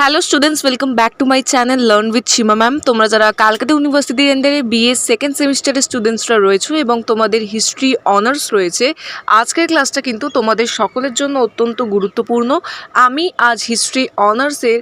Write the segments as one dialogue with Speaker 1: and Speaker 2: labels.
Speaker 1: Hello students welcome back to my channel learn with Seema ma'am তোমরা যারা Calcutta ইউনিভার্সিটির আন্ডারে বিএ সেকেন্ড সেমিস্টারের স্টুডেন্টসরা রয়েছে এবং তোমাদের হিস্ট্রি অনার্স রয়েছে, আজকের ক্লাসটা কিন্তু তোমাদের সকলের জন্য অত্যন্ত গুরুত্বপূর্ণ। আমি আজ হিস্ট্রি অনার্সের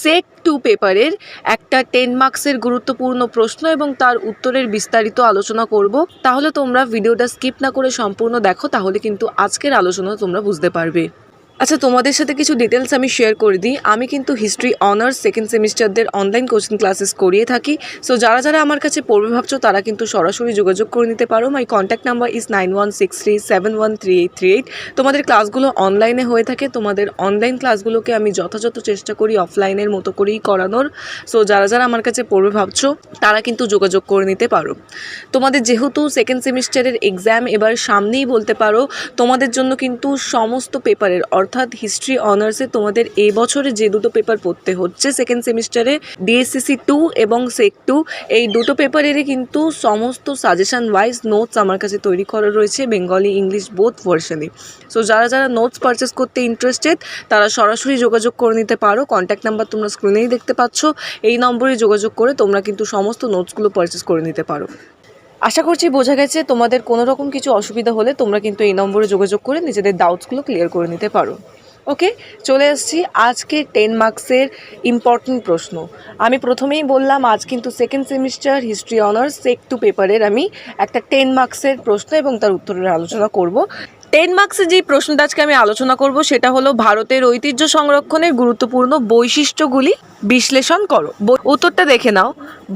Speaker 1: সেক টু পেপারের একটা টেন মার্কসের গুরুত্বপূর্ণ প্রশ্ন এবং তার উত্তরের বিস্তারিত আলোচনা করব। তাহলে তোমরা ভিডিওটা স্কিপ না করে সম্পূর্ণ দেখো, তাহলে কিন্তু আজকের আলোচনা তোমরা বুঝতে পারবে। আচ্ছা তোমাদের সাথে কিছু ডিটেলস আমি শেয়ার করে দিই। আমি কিন্তু হিস্ট্রি অনার্স সেকেন্ড সেমিস্টারদের অনলাইন কোচিং ক্লাসেস করিয়ে থাকি। সো যারা যারা আমার কাছে পড়বে ভাবছ, তারা কিন্তু সরাসরি যোগাযোগ করে নিতে পারো। My contact number is nine one six three seven one three eight three eight তোমাদের ক্লাসগুলো অনলাইনে হয়ে থাকে। তোমাদের অনলাইন ক্লাসগুলোকে আমি যথাযথ চেষ্টা করি অফলাইনের মতো করেই করানোর। সো যারা যারা আমার কাছে পড়বে ভাবছ, তারা কিন্তু যোগাযোগ করে নিতে পারো। তোমাদের যেহেতু সেকেন্ড সেমিস্টারের এক্সাম এবার সামনেই বলতে পারো, তোমাদের জন্য কিন্তু সমস্ত পেপারের হিস্ট্রি অনার্সে তোমাদের এই বছরে যে দুটো পেপার পড়তে হচ্ছে সেকেন্ড সেমিস্টারে ডিএসসিসি টু এবং সেক টু এই দুটো পেপারেরই কিন্তু সমস্ত সাজেশন ওয়াইজ নোটস আমার কাছে তৈরি করা রয়েছে বেঙ্গলি ইংলিশ বোথ ভার্সনে সো যারা যারা নোটস পারচেস করতে ইন্টারেস্টেড তারা সরাসরি যোগাযোগ করে নিতে পারো। কন্ট্যাক্ট নাম্বার তোমরা স্ক্রিনেই দেখতে পাচ্ছ। এই নম্বরে যোগাযোগ করে তোমরা কিন্তু সমস্ত নোটসগুলো পারচেস করে নিতে পারো। আশা করছি বোঝা গেছে তোমাদের কোনো রকম কিছু অসুবিধা হলে তোমরা কিন্তু এই নম্বরে যোগাযোগ করে নিজেদের ডাউটসগুলো ক্লিয়ার করে নিতে পারো। ওকে চলে আসছি আজকে টেন মার্কসের ইম্পর্টেন্ট প্রশ্ন। আমি প্রথমেই বললাম, আজ কিন্তু second semester history honours SEC two পেপারের আমি একটা টেন মার্কসের প্রশ্ন এবং তার উত্তরের আলোচনা করব। টেন মার্কসের যে প্রশ্নটা আজকে আমি আলোচনা করব, সেটা হলো ভারতের ঐতিহ্য সংরক্ষণের গুরুত্বপূর্ণ বৈশিষ্ট্যগুলি বিশ্লেষণ করো। উত্তরটা দেখে নাও।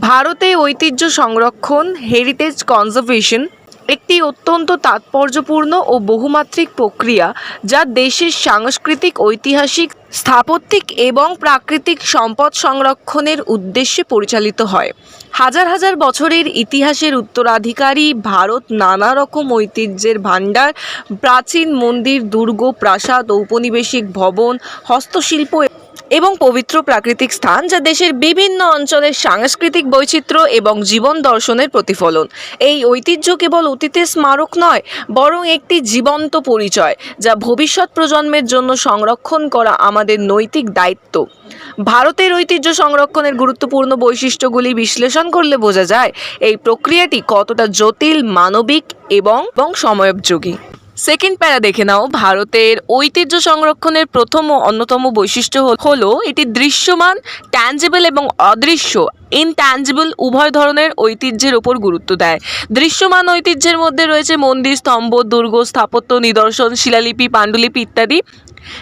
Speaker 1: ভারতে ঐতিহ্য সংরক্ষণ হেরিটেজ কনজারভেশন একটি অত্যন্ত তাৎপর্যপূর্ণ ও বহুমাত্রিক প্রক্রিয়া যা দেশের সাংস্কৃতিক, ঐতিহাসিক, স্থাপত্যিক এবং প্রাকৃতিক সম্পদ সংরক্ষণের উদ্দেশ্যে পরিচালিত হয়। হাজার হাজার বছরের ইতিহাসের উত্তরাধিকারী ভারত নানা রকম ঐতিহ্যের ভাণ্ডার, প্রাচীন মন্দির, দুর্গ, প্রাসাদ, ঔপনিবেশিক ভবন, হস্তশিল্প এবং পবিত্র প্রাকৃতিক স্থান যা দেশের বিভিন্ন অঞ্চলের সাংস্কৃতিক বৈচিত্র্য এবং জীবন দর্শনের প্রতিফলন। এই ঐতিহ্য কেবল অতীতের স্মারক নয়, বরং একটি জীবন্ত পরিচয় যা ভবিষ্যৎ প্রজন্মের জন্য সংরক্ষণ করা আমাদের নৈতিক দায়িত্ব। ভারতের ঐতিহ্য সংরক্ষণের গুরুত্বপূর্ণ বৈশিষ্ট্যগুলি বিশ্লেষণ করলে বোঝা যায়, এই প্রক্রিয়াটি কতটা জটিল, মানবিক এবং সময়োপযোগী। সেকেন্ড প্যারা দেখে নাও। ভারতের ঐতিহ্য সংরক্ষণের প্রথম ও অন্যতম বৈশিষ্ট্য হল- এটি দৃশ্যমান ট্যাঞ্জেবল এবং অদৃশ্য ইনট্যাঞ্জেবল উভয় ধরনের ঐতিহ্যের ওপর গুরুত্ব দেয়। দৃশ্যমান ঐতিহ্যের মধ্যে রয়েছে মন্দির, স্তম্ভ, দুর্গ, স্থাপত্য, নিদর্শন, শিলালিপি, পাণ্ডুলিপি ইত্যাদি।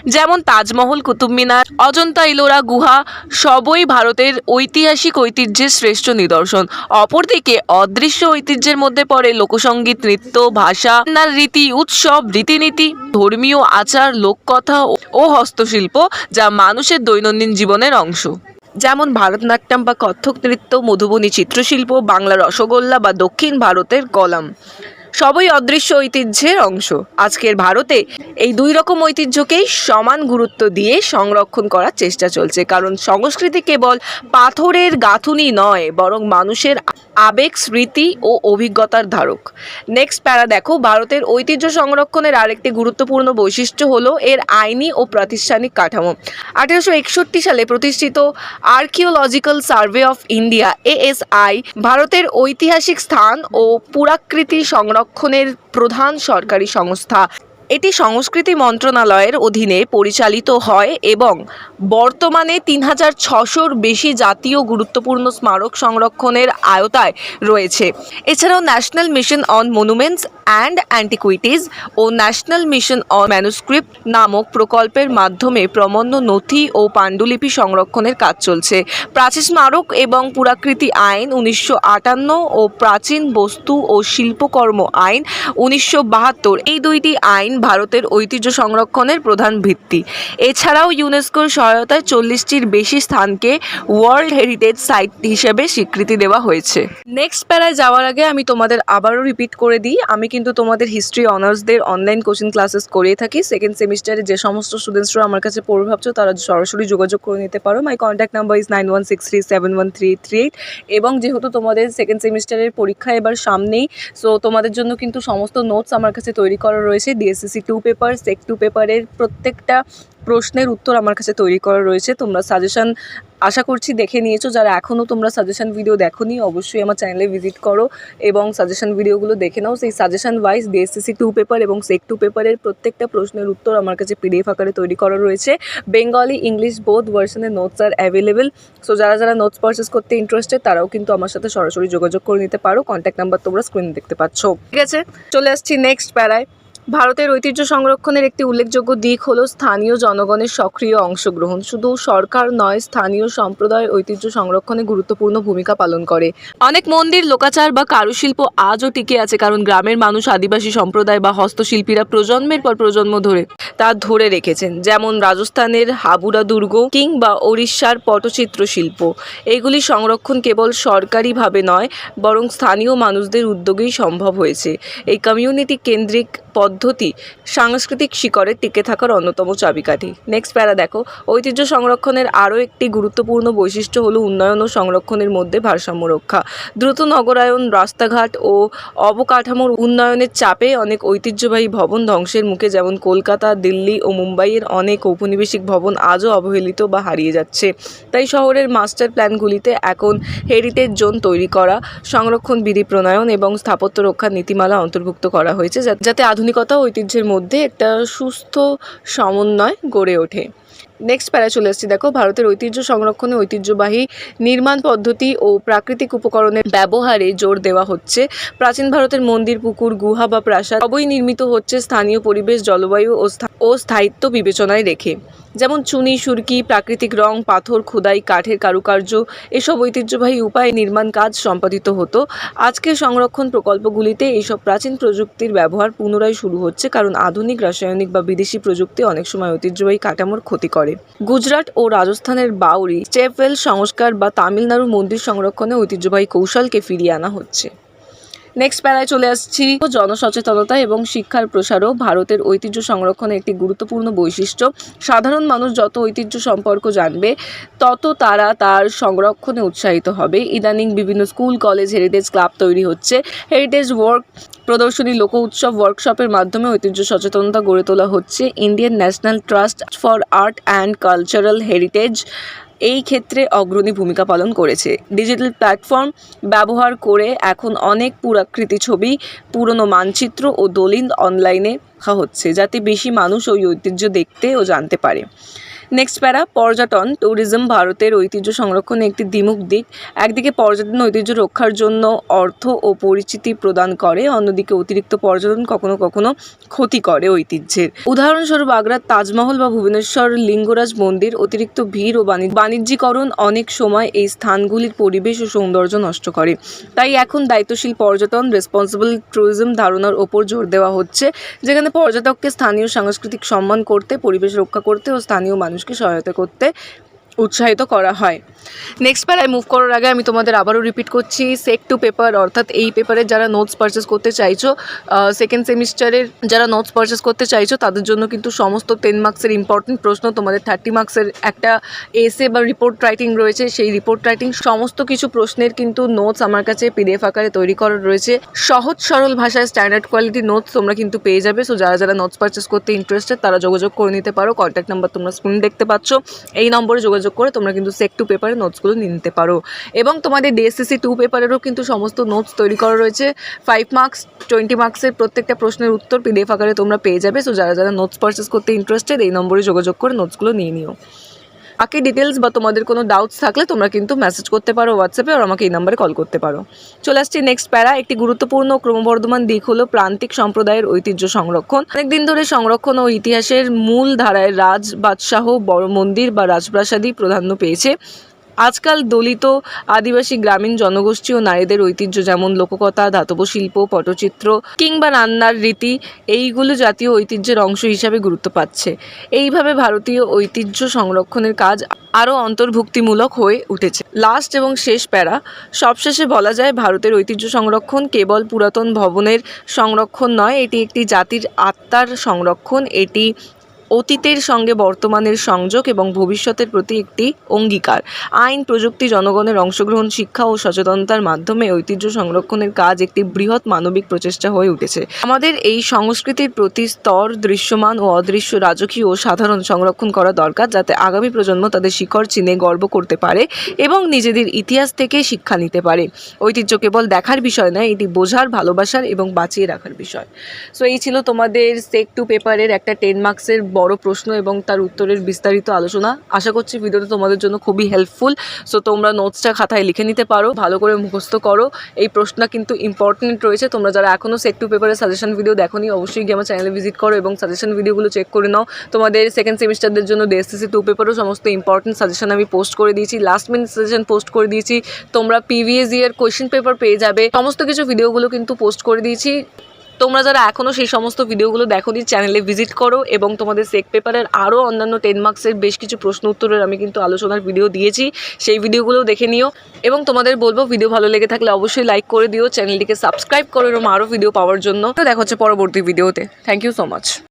Speaker 1: যেমন তাজমহল, কুতুব মিনার, অজন্তা ইলোরা গুহা, সবই ভারতের ঐতিহাসিক ঐতিহ্যের শ্রেষ্ঠ নিদর্শন। অপরদিকে অদৃশ্য ঐতিহ্যের মধ্যে পড়ে লোকসঙ্গীত নৃত্য, ভাষা রান্নার রীতি, উৎসব, রীতিনীতি, ধর্মীয় আচার, লোককথা ও হস্তশিল্প যা মানুষের দৈনন্দিন জীবনের অংশ। যেমন ভারতনাট্যম বা কত্থক নৃত্য, মধুবনী চিত্রশিল্প, বাংলা রসগোল্লা বা দক্ষিণ ভারতের কলাম। সবই অদৃশ্য ঐতিহ্যের অংশ। আজকের ভারতে এই দুই রকম ঐতিহ্যকেই সমান গুরুত্ব দিয়ে সংরক্ষণ করার চেষ্টা চলছে, কারণ সংস্কৃতি কেবল পাথরের গাঁথুনি নয়, বরং মানুষের আবেগ, স্মৃতি ও অভিজ্ঞতার ধারক। নেক্সট প্যারা দেখো, ভারতের ঐতিহ্য সংরক্ষণের আরেকটি গুরুত্বপূর্ণ বৈশিষ্ট্য হলো এর আইনি ও প্রাতিষ্ঠানিক কাঠামো। আঠেরোশো একষট্টি সালে প্রতিষ্ঠিত archaeological survey of India ASI ভারতের ঐতিহাসিক স্থান ও পুরাকৃতি সংরক্ষণের প্রধান সরকারি সংস্থা। এটি সংস্কৃতি মন্ত্রণালয়ের অধীনে পরিচালিত হয় এবং বর্তমানে তিন হাজার ছশোর বেশি জাতীয় গুরুত্বপূর্ণ স্মারক সংরক্ষণের আয়তায় রয়েছে। এছাড়াও national mission on monuments and antiquities O national mission on manuscript নামক প্রকল্পের মাধ্যমে প্রমন্ন নথি ও পাণ্ডুলিপি সংরক্ষণের কাজ চলছে। প্রাচীন স্মারক এবং পুরাকৃতি আইন উনিশশো আটান্ন ও প্রাচীন বস্তু ও শিল্পকর্ম আইন উনিশশো বাহাত্তর এই দুইটি আইন ভারতের ঐতিহ্য সংরক্ষণের প্রধান ভিত্তি। এছাড়াও ইউনেস্কোর সহায়তায় চল্লিশটির বেশি স্থানকে ওয়ার্ল্ড হেরিটেজ সাইট হিসেবে স্বীকৃতি দেওয়া হয়েছে। নেক্সট প্যারায় যাওয়ার আগে আমি তোমাদের আবারও রিপিট করে দিই। আমি কিন্তু তোমাদের হিস্ট্রি অনার্সদের অনলাইন কোচিং ক্লাসেস করিয়ে থাকি। সেকেন্ড সেমিস্টারে যে সমস্ত স্টুডেন্টসরা আমার কাছে পড়বে, ভাবছ তারা সরাসরি যোগাযোগ করে নিতে পারো। My contact number is nine one six three seven one three three eight এবং যেহেতু তোমাদের সেকেন্ড সেমিস্টারের পরীক্ষা এবার সামনেই সো তোমাদের জন্য কিন্তু সমস্ত নোটস আমার কাছে তৈরি করা রয়েছে। DSC DSCC two paper SEC two পেপারের প্রত্যেকটা প্রশ্নের উত্তর আমার কাছে তৈরি করা রয়েছে। তোমরা সাজেশন আশা করছি দেখে নিয়েছো। যারা এখনও তোমরা সাজেশন ভিডিও দেখোনি, অবশ্যই আমার চ্যানেলে ভিজিট করো এবং সাজেশন ভিডিওগুলো দেখে নাও। সেই suggestion wise DSCC two paper এবং সেক টু পেপারের প্রত্যেকটা প্রশ্নের উত্তর আমার কাছে পিডিএফ আকারে তৈরি করা রয়েছে। বেঙ্গলি ইংলিশ বোধ ভার্সনের নোটস আর অ্যাভেলেবেল সো যারা যারা নোটস পারচেস করতে ইন্টারেস্টেড তারাও কিন্তু আমার সাথে সরাসরি যোগাযোগ করে নিতে পারো। কন্ট্যাক্ট নাম্বার তোমরা স্ক্রিনে দেখতে পাচ্ছ। ঠিক আছে, চলে আসছি নেক্সট প্যারায় ভারতের ঐতিহ্য সংরক্ষণের একটি উল্লেখযোগ্য দিক হলো স্থানীয় জনগণের সক্রিয় অংশগ্রহণ। শুধু সরকার নয়, স্থানীয় সম্প্রদায় ঐতিহ্য সংরক্ষণে গুরুত্বপূর্ণ ভূমিকা পালন করে। অনেক মন্দির, লোকাচার বা কারুশিল্প আজও টিকে আছে, কারণ গ্রামের মানুষ, আদিবাসী সম্প্রদায় বা হস্তশিল্পীরা প্রজন্মের পর প্রজন্ম ধরে তা ধরে রেখেছেন। যেমন রাজস্থানের হাবুড়া দুর্গ কিংবা ওড়িশার পটচিত্র শিল্প। এগুলি সংরক্ষণ কেবল সরকারিভাবে নয়, বরং স্থানীয় মানুষদের উদ্যোগেই সম্ভব হয়েছে। এই কমিউনিটি কেন্দ্রিক পদ্ধতি সাংস্কৃতিক শিকড়ে টিকে থাকার অন্যতম চাবিকাঠি। নেক্সট প্যারা দেখো। ঐতিহ্য সংরক্ষণের আরও একটি গুরুত্বপূর্ণ বৈশিষ্ট্য হলো উন্নয়ন ও সংরক্ষণের মধ্যে ভারসাম্য রক্ষা। দ্রুত নগরায়ন, রাস্তাঘাট ও অবকাঠামোর উন্নয়নের চাপে অনেক ঐতিহ্যবাহী ভবন ধ্বংসের মুখে যেমন কলকাতা, দিল্লি ও মুম্বাইয়ের অনেক ঔপনিবেশিক ভবন আজও অবহেলিত বা হারিয়ে যাচ্ছে। তাই শহরের মাস্টার প্ল্যানগুলিতে এখন হেরিটেজ জোন তৈরি করা, সংরক্ষণ বিধি প্রণয়ন এবং স্থাপত্য রক্ষার নীতিমালা অন্তর্ভুক্ত করা হয়েছে যাতে আধুনিকতা ও ঐতিহ্যের মধ্যে একটা সুস্থ সমন্বয় গড়ে ওঠে। নেক্সট প্যারা চলে এসেছি দেখো, ভারতের ঐতিহ্য সংরক্ষণে ঐতিহ্যবাহী নির্মাণ পদ্ধতি ও প্রাকৃতিক উপকরণের ব্যবহারে জোর দেওয়া হচ্ছে। প্রাচীন ভারতের মন্দির, পুকুর, গুহা বা প্রাসাদ সবই নির্মিত হচ্ছে স্থানীয় পরিবেশ, জলবায়ু ও স্থায়িত্ব বিবেচনায় রেখে। যেমন চুনি, সুরকি, প্রাকৃতিক রং, পাথর, খোদাই, কাঠের কারুকার্য, এসব ঐতিহ্যবাহী উপায়ে নির্মাণ কাজ সম্পাদিত হতো। আজকের সংরক্ষণ প্রকল্পগুলিতে এইসব প্রাচীন প্রযুক্তির ব্যবহার পুনরায় শুরু হচ্ছে, কারণ আধুনিক, রাসায়নিক বা বিদেশি প্রযুক্তি অনেক সময় ঐতিহ্যবাহী কাঠামোর ক্ষতি করে। গুজরাট ও রাজস্থানের বাউরি স্টেপওয়েল সংস্কার বা তামিলনাড়ু মন্দির সংরক্ষণে ঐতিহ্যবাহী কৌশলকে ফিরিয়ে আনা হচ্ছে। নেক্সট প্যারায় চলে আসছি। জনসচেতনতা এবং শিক্ষার প্রসারও ভারতের ঐতিহ্য সংরক্ষণের একটি গুরুত্বপূর্ণ বৈশিষ্ট্য। সাধারণ মানুষ যত ঐতিহ্য সম্পর্ক জানবে, তত তারা তার সংরক্ষণে উৎসাহিত হবে। ইদানিং বিভিন্ন স্কুল, কলেজ হেরিটেজ ক্লাব তৈরি হচ্ছে। হেরিটেজ ওয়ার্ক প্রদর্শনী, লোক উৎসব ওয়ার্কশপের মাধ্যমে ঐতিহ্য সচেতনতা গড়ে তোলা হচ্ছে। Indian National Trust for Art and Cultural Heritage এই ক্ষেত্রে অগ্রণী ভূমিকা পালন করেছে। ডিজিটাল প্ল্যাটফর্ম ব্যবহার করে এখন অনেক পুরাকৃতি ছবি, পুরনো মানচিত্র ও দলিল অনলাইনে হচ্ছে, যাতে বেশি মানুষ ওই ঐতিহ্য দেখতে ও জানতে পারে। নেক্সট প্যারা, পর্যটন ট্যুরিজম ভারতের ঐতিহ্য সংরক্ষণে একটি দ্বিমুখ দিক। একদিকে পর্যটন ঐতিহ্য রক্ষার জন্য অর্থ ও পরিচিতি প্রদান করে, অন্যদিকে অতিরিক্ত পর্যটন কখনো কখনো ক্ষতি করে ঐতিহ্যের। উদাহরণস্বরূপ আগ্রার তাজমহল বা ভুবনেশ্বর, লিঙ্গরাজ মন্দির, অতিরিক্ত ভিড় ও বাণি- বাণিজ্যিকরণ অনেক সময় এই স্থানগুলির পরিবেশ ও সৌন্দর্য নষ্ট করে। তাই এখন দায়িত্বশীল পর্যটন রেসপন্সিবল ট্যুরিজম ধারণার ওপর জোর দেওয়া হচ্ছে, যেখানে পর্যটককে স্থানীয় সাংস্কৃতিক সম্মান করতে, পরিবেশ রক্ষা করতে ও স্থানীয় মানুষকে সহায়তা করতে উৎসাহিত করা হয়। নেক্সট প্যারায় মুভ করার আগে আমি তোমাদের আবারও রিপিট করছি সেক টু পেপার অর্থাৎ এই পেপারে যারা নোটস পারচেস করতে চাইছো সেকেন্ড সেমিস্টারের যারা নোটস পারচেস করতে চাইছো, তাদের জন্য কিন্তু সমস্ত টেন মার্কসের ইম্পর্টেন্ট প্রশ্ন, তোমাদের থার্টি মার্কসের একটা এসে বা রিপোর্ট রাইটিং রয়েছে, সেই রিপোর্ট রাইটিং সমস্ত কিছু প্রশ্নের কিন্তু নোটস আমার কাছে পিডিএফ আকারে তৈরি করা রয়েছে। সহজ সরল ভাষায় স্ট্যান্ডার্ড কোয়ালিটির নোটস তোমরা কিন্তু পেয়ে যাবে সো যারা যারা নোটস পারচেস করতে ইন্টারেস্টেড তারা যোগাযোগ করে নিতে পারো কন্ট্যাক্ট নাম্বার তোমরা স্ক্রিন দেখতে পাচ্ছ। এই নম্বরে যোগাযোগ করে তোমরা কিন্তু সেক টু পেপারের নোটসগুলো নিতে পারো। এবং তোমাদের ডিএসসিসি টু পেপারেরও কিন্তু সমস্ত নোটস তৈরি করা রয়েছে। ফাইভ মার্কস টোয়েন্টি মার্কসের প্রত্যেকটা প্রশ্নের উত্তর পিডিএফ আকারে তোমরা পেয়ে যাবে। সো যারা যারা নোটস পারচেস করতে ইন্টারেস্টেড এই নম্বরে যোগাযোগ করে নোটসগুলো নিয়ে নিও। বাকি ডিটেলস বা তোমাদের কোনো ডাউটস থাকলে তোমরা কিন্তু মেসেজ করতে পারো হোয়াটসঅ্যাপে আর আমাকে এই নাম্বারে কল করতে পারো। চলে আসছি নেক্সট প্যারা, একটি গুরুত্বপূর্ণ ক্রমবর্ধমান দিক হলো প্রান্তিক সম্প্রদায়ের ঐতিহ্য সংরক্ষণ। অনেকদিন ধরে সংরক্ষণ ও ইতিহাসের মূল ধারায় রাজ, বাদশাহ, বড় মন্দির বা রাজপ্রাসাদই প্রাধান্য পেয়েছে। আজকাল দলিত আদিবাসী গ্রামীণ জনগোষ্ঠী ও নারীদের ঐতিহ্য যেমন লোককথা, ধাতব শিল্প, পটচিত্র কিংবা রান্নার রীতি, এইগুলো জাতীয় ঐতিহ্যের অংশ হিসাবে গুরুত্ব পাচ্ছে। এইভাবে ভারতীয় ঐতিহ্য সংরক্ষণের কাজ আরও অন্তর্ভুক্তিমূলক হয়ে উঠেছে। লাস্ট এবং শেষ প্যারা, সবশেষে বলা যায় ভারতের ঐতিহ্য সংরক্ষণ কেবল পুরাতন ভবনের সংরক্ষণ নয়, এটি একটি জাতির আত্মার সংরক্ষণ, এটি অতীতের সঙ্গে বর্তমানের সংযোগ এবং ভবিষ্যতের প্রতি একটি অঙ্গীকার। আইন প্রযুক্তি জনগণের অংশগ্রহণ, শিক্ষা ও সচেতনতার মাধ্যমে ঐতিহ্য সংরক্ষণের কাজ একটি বৃহৎ মানবিক প্রচেষ্টা হয়ে উঠেছে। আমাদের এই সংস্কৃতির প্রতি স্তর, দৃশ্যমান ও অদৃশ্য রাজকীয় ও সাধারণ সংরক্ষণ করা দরকার, যাতে আগামী প্রজন্ম তাদের শিকড় চিনে গর্ব করতে পারে এবং নিজেদের ইতিহাস থেকে শিক্ষা নিতে পারে। ঐতিহ্য কেবল দেখার বিষয় নয়, এটি বোঝার, ভালোবাসার এবং বাঁচিয়ে রাখার বিষয়। সো এই ছিল তোমাদের সেক টু পেপারের একটা টেন মার্কসের বড় প্রশ্ন এবং তার উত্তরের বিস্তারিত আলোচনা। আশা করছি ভিডিওটা তোমাদের জন্য খুবই হেল্পফুল সো তোমরা নোটসটা খাতায় লিখে নিতে পারো, ভালো করে মুখস্থ করো। এই প্রশ্নটা কিন্তু ইম্পর্টেন্ট রয়েছে। তোমরা যারা এখনও সেক টু পেপারের সাজেশন ভিডিও দেখোনি, অবশ্যই গিয়ে আমার চ্যানেলে ভিজিট করো এবং সাজেশন ভিডিওগুলো চেক করে নাও। তোমাদের সেকেন্ড সেমিস্টারদের জন্য ডিএসসিসি টু পেপারও সমস্ত ইম্পর্টেন্ট সাজেশন আমি পোস্ট করে দিয়েছি লাস্ট মিনিট সাজেশন পোস্ট করে দিয়েছি। তোমরা পিভিএস ইয়ার কোয়েশ্চেন পেপার পেয়ে যাবে। সমস্ত কিছু ভিডিওগুলো কিন্তু পোস্ট করে দিয়েছি। তোমরা যারা এখনও সেই সমস্ত ভিডিওগুলো দেখোনি চ্যানেলে ভিজিট করো এবং তোমাদের সেক পেপারের আরও অন্যান্য টেন মার্কসের বেশ কিছু প্রশ্ন উত্তরের আমি কিন্তু আলোচনার ভিডিও দিয়েছি। সেই ভিডিওগুলোও দেখে নিও এবং তোমাদের বলব ভিডিও ভালো লেগে থাকলে অবশ্যই লাইক করে দিও চ্যানেলটিকে সাবস্ক্রাইব করো এবং আরও ভিডিও পাওয়ার জন্য। তো দেখা হচ্ছে পরবর্তী ভিডিওতে থ্যাংক ইউ সো মাচ